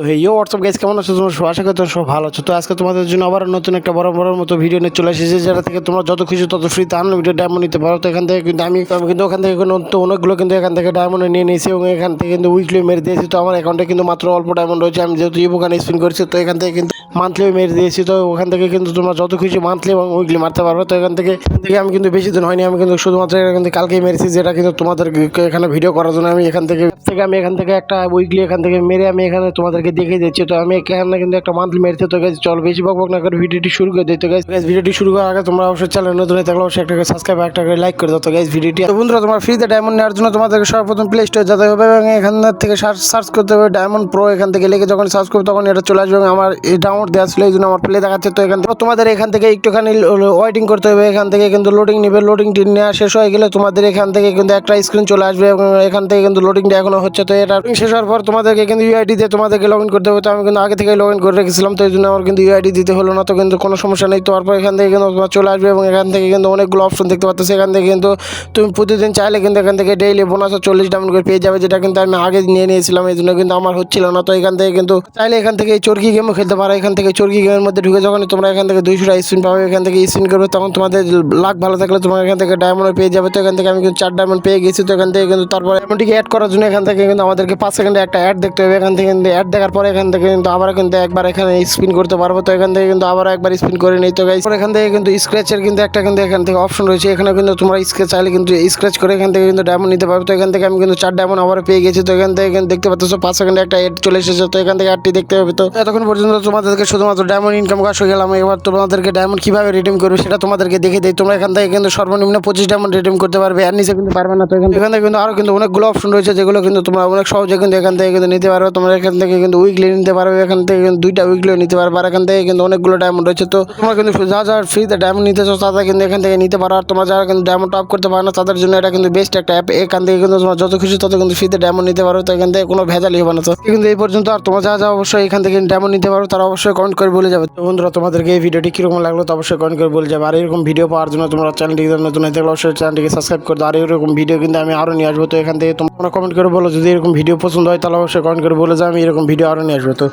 তো এই WhatsApp guys কেমন আছো তোমার? সব আশা করি তোমার সব ভালো আছো। তো আজকে তোমাদের জন্য আবার নতুন একটা বড় বড় মতো ভিডিও নিয়ে চলে এসেছে, যেটা থেকে তোমরা যত খুশি তত ফ্রি ফ্রিতে ভিডিও ডায়মন্ড নিতে পারো। তো এখান থেকে কিন্তু আমি কিন্তু ওখান থেকে কিন্তু অনেকগুলো কিন্তু এখান থেকে ডায়মন্ড নিয়ে নিয়েছি এবং এখান থেকে কিন্তু উইকলি মেরে দিয়েছি। তো আমার অ্যাকাউন্টে কিন্তু মাত্র অল্প ডায়মন্ড রয়েছে। আমি যেহেতু ইবুখানে স্পিন করেছি, তো এখান থেকে কিন্তু মান্থলিও মেরে দিয়েছি, তো ওখান থেকে কিন্তু তোমরা যত খুশি মান্থলি এবং উইকলি মারতে পারবে। তো এখান থেকে থেকে আমি কিন্তু বেশি দিন হয়নি, আমি কিন্তু শুধুমাত্র এখান কালকেই মেরেছি, যেটা কিন্তু তোমাদের এখানে ভিডিও করার জন্য আমি এখান থেকে থেকে আমি এখান থেকে একটা উইকলি এখান থেকে মেরে আমি এখানে তোমাদেরকে দেখিয়ে দিচ্ছি। তো আমি এখানে কিন্তু একটা মান্থলি মেরেছি, তো গেছি চল বেশি বক না করে ভিডিওটি শুরু করে দিই। তো গাইজ ভিডিওটি শুরু করার আগে তোমরা অবশ্যই চ্যানেল নতুন হয়ে থাকলে অবশ্যই একটা সাবস্ক্রাইব একটা করে লাইক করে দাও। তো গাইজ ভিডিওটি তো বন্ধুরা, তোমার ফ্রিতে ডায়মন্ড নেওয়ার জন্য তোমাদেরকে সর্বপ্রথম প্লে স্টোর যেতে হবে এবং এখান থেকে সার্চ করতে হবে ডায়মন্ড প্রো এখান থেকে লিখে যখন সার্চ করবে তখন এটা চলে আসবে আমার এই ডাউনলোড দেওয়া ছিল এই জন্য আমার প্লে দেখাচ্ছে তো এখান থেকে তোমাদের এখান থেকে একটুখানি ওয়েটিং করতে হবে এখান থেকে কিন্তু লোডিং নেবে লোডিংটি নেওয়া শেষ হয়ে গেলে তোমাদের এখান থেকে কিন্তু একটা স্ক্রিন চলে আসবে এবং এখান থেকে কিন্তু লোডিংটা এখনও হচ্ছে তো এটা শেষ হওয়ার পর তোমাদেরকে কিন্তু ইউআইডি দিয়ে তোমাদেরকে লগ করতে হবে তো আমি কিন্তু আগে থেকে লগ করে রেখেছিলাম তো এই জন্য আমার কিন্তু ইউআইডি দিতে হলো না তো কিন্তু কোনো সমস্যা নেই তো তারপর এখান থেকে কিন্তু তোমার চলে আসবে এবং এখান থেকে কিন্তু অনেকগুলো অপশন দেখতে পাচ্ছ সেখান থেকে কিন্তু তুমি প্রতিদিন চাইলে কিন্তু এখান থেকে ডেইলি বোনাস চল্লিশ ডাউন করে পেয়ে যাবে যেটা কিন্তু আমি আগে নিয়ে নিয়েছিলাম এই জন্য কিন্তু আমার হচ্ছিল না তো এখান থেকে কিন্তু চাইলে এখান থেকে এই চরকি গেমও খেলতে পারো এখান থেকে চরকি গেমের মধ্যে ঢুকে যখন তোমরা এখান থেকে দুইশোটা স্পিন পাবে এখান থেকে স্পিন করবে তখন তোমাদের লাখ ভালো থাকলে তোমার এখান থেকে ডায়মন্ড পেয়ে যাবে তো এখান থেকে আমি কিন্তু চার ডায়মন্ড পেয়ে গেছি তো এখান থেকে কিন্তু তারপর ডায়মন্ডটিকে অ্যাড করার জন্য এখান থেকে কিন্তু আমাদেরকে পাঁচ সেকেন্ডে একটা অ্যাড দেখতে হবে এখান থেকে কিন্তু অ্যাড দেখার পরে এখান থেকে কিন্তু আবার কিন্তু একবার এখানে স্পিন করতে পারব তো এখান থেকে কিন্তু আবার একবার স্পিন করে নিই তো গাইস এখান থেকে কিন্তু স্ক্র্যাচের কিন্তু একটা কিন্তু এখান থেকে অপশন রয়েছে এখানে কিন্তু তোমরা স্ক্র্যাচ চাইলে কিন্তু স্ক্র্যাচ করে এখান থেকে কিন্তু ডায়মন্ড নিতে পারবে তো এখান থেকে আমি কিন্তু চার ডায়মন্ড আবার পেয়ে গেছি তো এখান থেকে দেখতে পাচ্ছ পাঁচ সেকেন্ডে একটা অ্যাড চলে এসেছে তো এখান থেকে অ্যাডটি দেখতে হবে তো এতক্ষণ পর্যন্ত তোমাদেরকে শুধুমাত্র ডায়মন্ড ইনকাম হয়ে গেলাম এবার তোমাদেরকে ডায়মন্ড কীভাবে রিডিম করবে সেটা তোমাদেরকে দেখে দিই তোমরা এখান থেকে কিন্তু সর্বনিম্ন পঁচিশ ডায়মন্ড রিডিম করতে পারবে আর নিচে কিন্তু পারবে না তো এখান থেকে কিন্তু আরও কিন্তু অনেকগুলো অপশন রয়েছে যেগুলো কিন্তু তোমরা অনেক সহজে কিন্তু এখান থেকে কিন্তু নিতে পারবে তোমরা এখান থেকে কিন্তু উইকলি নিতে পারবে এখান থেকে কিন্তু দুইটা উইকলিও নিতে পারবে আর এখান থেকে কিন্তু অনেকগুলো ডায়মন্ড রয়েছে তো তোমরা কিন্তু যা যা ফ্রিতে ডায়মন্ড নিতে চাও তারা কিন্তু এখান থেকে নিতে পারো আর তোমরা যারা কিন্তু ডায়মন্ড টপ করতে পারো না তাদের জন্য এটা কিন্তু বেস্ট একটা অ্যাপ এখান থেকে কিন্তু তোমরা যত খুশি তত কিন্তু ফ্রিতে ডায়মন্ড নিতে পারো তো এখান থেকে কোনো ভেজালই হবে না তো কিন্তু এই পর্যন্ত আর তোমরা যা যা অবশ্যই এখান থেকে ডায়মন্ড নিতে পারো তারা অবশ্যই কমেন্ট করে বলে যাবে। তো বন্ধুরা, তোমাদেরকে এই ভিডিওটি কীরকম লাগল তো অবশ্যই কমেন্ট করে বলে যাবে। আর এরকম ভিডিও পাওয়ার জন্য তোমরা চ্যানেলটিকে নতুন হয়ে থাকলে অবশ্যই চ্যানেলটিকে সাবস্ক্রাইব করে দাও। আর এরকম ভিডিও কিন্তু আমি আরও নিয়ে আসব। তো এখান থেকে তোমরা কমেন্ট করে বলো, যদি এরকম ভিডিও পছন্দ হয় তাহলে অবশ্যই কমেন্ট করে বলে যাবে, আমি এরকম ভিডিও আরও নিয়ে আসব। তো